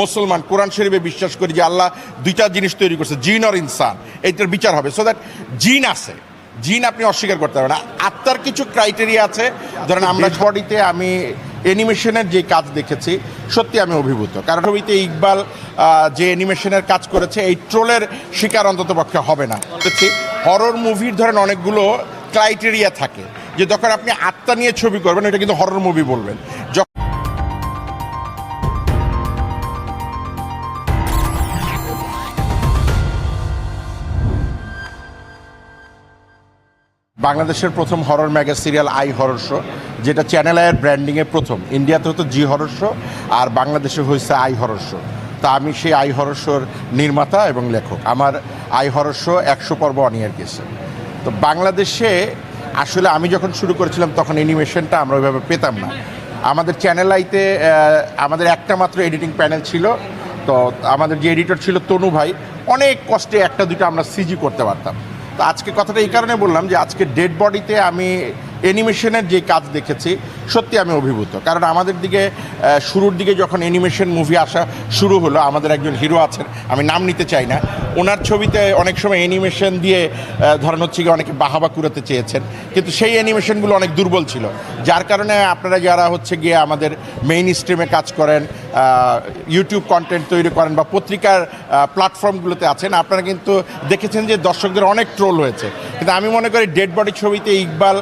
মুসলমান কোরআন শরীফে বিশ্বাস করি যে আল্লাহ দুইটা জিনিস তৈরি করছে জিন আর ইনসান। এইটার বিচার হবে। সো দ্যাট জিন আছে। জিন আপনি অস্বীকার করতে পারবেন না। আত্মার কিছু ক্রাইটেরিয়া আছে। ধরেন আমরা বডিতে আমি অ্যানিমেশনের যে কাজ দেখেছি সত্যি আমি অভিভূত। কারণ ছবিতে ইকবাল যে অ্যানিমেশনের কাজ করেছে এই ট্রোলের শিকার অন্তত পক্ষে হবে না। দেখছি হরর মুভির ধরেন অনেকগুলো ক্রাইটেরিয়া থাকে। যে যখন আপনি আত্মা নিয়ে ছবি করবেন এটা কিন্তু হরর মুভি বলবেন। বাংলাদেশের প্রথম horror mega serial I horror show যেটা চ্যানেল আয়ের ব্র্যান্ডিংয়ে প্রথম। ইন্ডিয়াতে হতো জি হরর শো আর বাংলাদেশে হয়েছে আই হরর শো তা আমি সেই আই হরর শোর নির্মাতা এবং লেখক। আমার আই হরর শো একশো পর্ব অনিয়ার গেছে। তো বাংলাদেশে আসলে আমি যখন শুরু করেছিলাম, তখন অ্যানিমেশনটা আমরা ওইভাবে পেতাম না। আমাদের চ্যানেল আইতে আমাদের একটা মাত্র এডিটিং প্যানেল ছিল। তো আমাদের যে এডিটর ছিল তনু ভাই, অনেক কষ্টে একটা দুটো আমরা সিজি করতে পারতাম। তো আজকে কথাটা এই কারণে বললাম যে আজকে ডেড বডিতে আমি অ্যানিমেশনের যে কাজ দেখেছি, সত্যি আমি অভিভূত। কারণ আমাদের দিকে শুরুর দিকে যখন অ্যানিমেশন মুভি আসা শুরু হলো, আমাদের একজন হিরো আছেন, আমি নাম নিতে চাই না ওনার ছবিতে অনেক সময় অ্যানিমেশন দিয়ে ধরেন হচ্ছে গিয়ে অনেকে বাহাবা কুড়াতে চেয়েছেন। কিন্তু সেই অ্যানিমেশনগুলো অনেক দুর্বল ছিল। যার কারণে আপনারা যারা হচ্ছে গিয়ে আমাদের মেইন স্ট্রিমে কাজ করেন ইউটিউব কন্টেন্ট তৈরি করেন বা পত্রিকার প্ল্যাটফর্মগুলোতে আছেন, আপনারা কিন্তু দেখেছেন যে দর্শকদের অনেক ট্রোল হয়েছে। কিন্তু আমি মনে করি ডেড বডি ছবিতে ইকবাল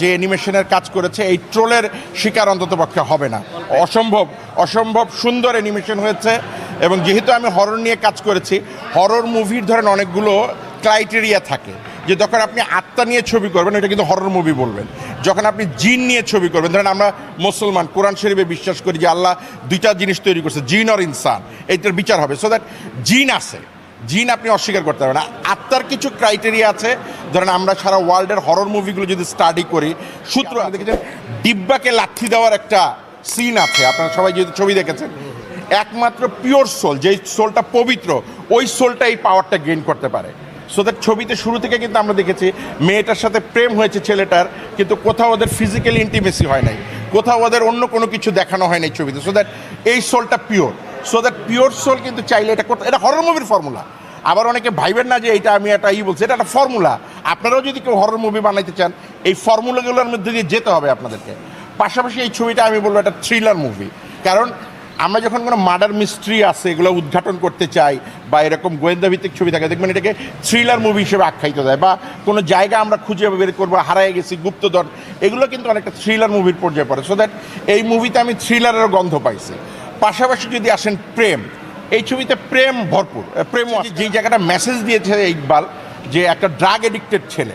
যে অ্যানিমেশনের কাজ করেছে, এই ট্রোলের শিকার অন্তত পক্ষে হবে না। অসম্ভব অসম্ভব সুন্দর অ্যানিমেশন হয়েছে। এবং যেহেতু আমি হরর নিয়ে কাজ করেছি হরর মুভির ধরেন অনেকগুলো ক্রাইটেরিয়া থাকে। যে যখন আপনি আত্মা নিয়ে ছবি করবেন এটা কিন্তু হরর মুভি বলবেন। যখন আপনি জিন নিয়ে ছবি করবেন ধরেন আমরা মুসলমান কোরআন শরীফে বিশ্বাস করি যে আল্লাহ দুইটা জিনিস তৈরি করছে জিন আর ইনসান। এইটার বিচার হবে। সো দ্যাট জিন আছে। জিন আপনি অস্বীকার করতে পারবেন না। আত্মার কিছু ক্রাইটেরিয়া আছে। ধরেন আমরা সারা ওয়ার্ল্ডের হরর মুভিগুলো যদি স্টাডি করি সূত্র দেখেছেন? ডিব্বাকে লাথি দেওয়ার একটা সিন আছে। আপনারা সবাই যদি ছবি দেখেছেন। একমাত্র পিওর সোল যেই সোলটা পবিত্র, ওই সোলটা এই পাওয়ারটা গেইন করতে পারে। সো দ্যাট ছবিতে শুরু থেকে কিন্তু আমরা দেখেছি, মেয়েটার সাথে প্রেম হয়েছে ছেলেটার, কিন্তু কোথাও ওদের ফিজিক্যাল ইন্টিমেসি হয় নাই। কোথাও ওদের অন্য কোনো কিছু দেখানো হয় নাই ছবিতে। সো দ্যাট এই সোলটা pure so that pure soul কিন্তু চাইলে এটা করতে এটা হরর মুভির ফর্মুলা আবার অনেকে ভাইবেন না যে এটা আমি একটা ই বলছি, এটা একটা ফর্মুলা আপনারাও যদি কেউ হরর মুভি বানাইতে চান, এই ফর্মুলাগুলোর মধ্যে দিয়ে যেতে হবে আপনাদেরকে। পাশাপাশি এই ছবিটা আমি বলব একটা থ্রিলার মুভি কারণ আমরা যখন কোনো মার্ডার মিস্ট্রি আছে, এগুলো উদ্ঘাটন করতে চাই, বা এরকম গোয়েন্দা ভিত্তিক ছবি থাকে, দেখবেন এটাকে থ্রিলার মুভি হিসেবে আখ্যায়িত দেয়, বা কোনো জায়গা আমরা খুঁজে বের করব, হারায় গেছি, গুপ্তধন, এগুলো কিন্তু অনেকটা থ্রিলার মুভির পর্যায়ে পড়ে। সো দ্যাট এই মুভিতে আমি থ্রিলারের গন্ধ পাইছি। পাশাপাশি যদি আসেন প্রেম, এই ছবিতে প্রেম ভরপুর প্রেম। যেই জায়গাটা মেসেজ দিয়েছে ইকবাল, যে একটা ড্রাগ এডিক্টেড ছেলে,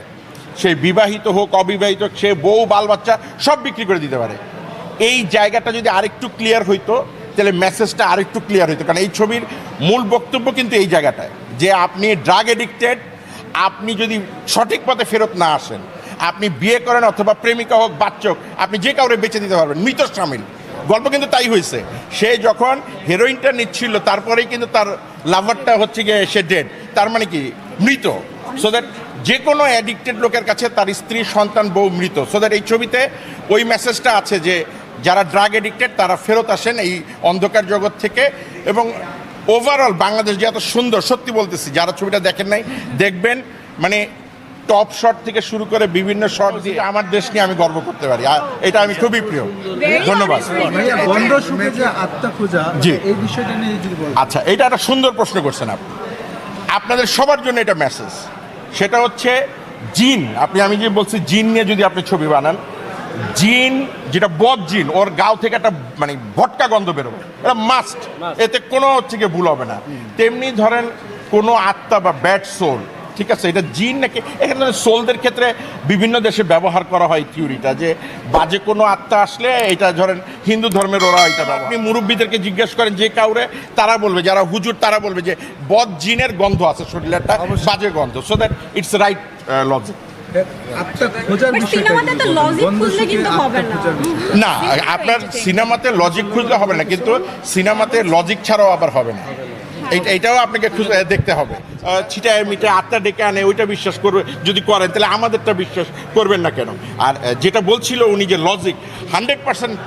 সে বিবাহিত হোক, অবিবাহিত হোক, সে বউ, বাল, বাচ্চা সব বিক্রি করে দিতে পারে। এই জায়গাটা যদি আরেকটু ক্লিয়ার হইতো তাহলে মেসেজটা আরেকটু ক্লিয়ার হইতো। কারণ এই ছবির মূল বক্তব্য কিন্তু এই জায়গাটায়, যে আপনি ড্রাগ এডিক্টেড আপনি যদি সঠিক পথে ফেরত না আসেন, আপনি বিয়ে করেন অথবা প্রেমিকা হোক, বাচ্চা হোক, আপনি যে কাউরে বেঁচে দিতে পারবেন, মৃত সামিল। গল্প কিন্তু তাই হয়েছে সে যখন হেরোইনটা নিচ্ছিল, তারপরেই কিন্তু তার লাভারটা হচ্ছে গিয়ে সে ডেড তার মানে কি? মৃত। সো দ্যাট যে কোনো অ্যাডিক্টেড লোকের কাছে তার স্ত্রী, সন্তান, বউ মৃত। সো দ্যাট এই ছবিতে ওই মেসেজটা আছে যে যারা ড্রাগ এডিক্টেড তারা ফেরত আসেন এই অন্ধকার জগৎ থেকে। এবং ওভারঅল বাংলাদেশ যে এত সুন্দর সত্যি বলতেছি যারা ছবিটা দেখেন নাই দেখবেন মানে টপ শট থেকে শুরু করে বিভিন্ন শট দিয়ে আমার দেশ নিয়ে আমি গর্ব করতে পারি। আর এটা আমি খুবই প্রিয়। ধন্যবাদ। জি। এই বিষয়টা নিয়ে যদি বলেন। আচ্ছা এটা একটা সুন্দর প্রশ্ন করছেন আপনি। আপনাদের সবার জন্য এটা মেসেজ সেটা হচ্ছে জিন। আপনি আমি যে বলছি জিন নিয়ে যদি আপনি ছবি বানান জিন যেটা বদ জিন ওর গাও থেকে একটা মানে ভটকা গন্ধ বেরোবে। এটা মাস্ট এতে কোনো হচ্ছে গিয়ে ভুল হবে না। তেমনি ধরেন কোনো আত্মা বা ব্যাড সোল ঠিক আছে? এটা জিন নাকি এখানে সোলদের ক্ষেত্রে বিভিন্ন দেশে ব্যবহার করা হয় থিওরিটা যে বাজে কোনো আত্মা আসলে এটা ধরেন হিন্দু ধর্মের ওরা এটা আপনি মুরব্বীদেরকে জিজ্ঞেস করেন যে কাউরে তারা বলবে যারা হুজুর তারা বলবে যে বদ জিনের গন্ধ আছে শরীরের একটা বাজে গন্ধ। So that it's right logic হবে না। আপনার সিনেমাতে লজিক খুঁজলে হবে না কিন্তু সিনেমাতে লজিক ছাড়াও আবার হবে না। এই- এইটাও আপনাকে দেখতে হবে। ছিটায় মিটে আত্মা ডেকে আনে ওইটা বিশ্বাস করবে যদি করেন তাহলে আমাদেরটা বিশ্বাস করবেন না কেন? আর যেটা বলছিল উনি যে লজিক হান্ড্রেড পার্সেন্ট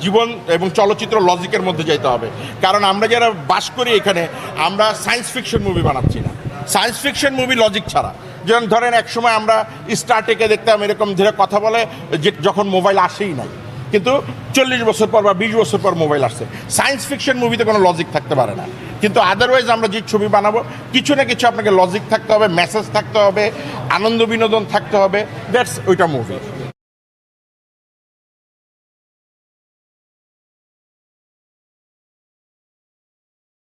জীবন এবং চলচ্চিত্র লজিকের মধ্যে যেতে হবে। কারণ আমরা যারা বাস করি এখানে আমরা সায়েন্স ফিকশন মুভি বানাচ্ছি না। সায়েন্স ফিকশন মুভি লজিক ছাড়া। যেমন ধরেন একসময় আমরা স্টার্টেকে দেখতাম এরকম ধীরে কথা বলে যে যখন মোবাইল আসেই নাই। কিন্তু চল্লিশ বছর পর বা বিশ বছর পর মোবাইল আসছে। সায়েন্স ফিকশন মুভিতে কোনো লজিক থাকতে পারে না। কিন্তু আদারওয়াইজ আমরা যে ছবি বানাবো, কিছু না কিছু আপনাকে লজিক থাকতে হবে মেসেজ থাকতে হবে, আনন্দ বিনোদন থাকতে হবে দ্যাটস ওইটা মুভি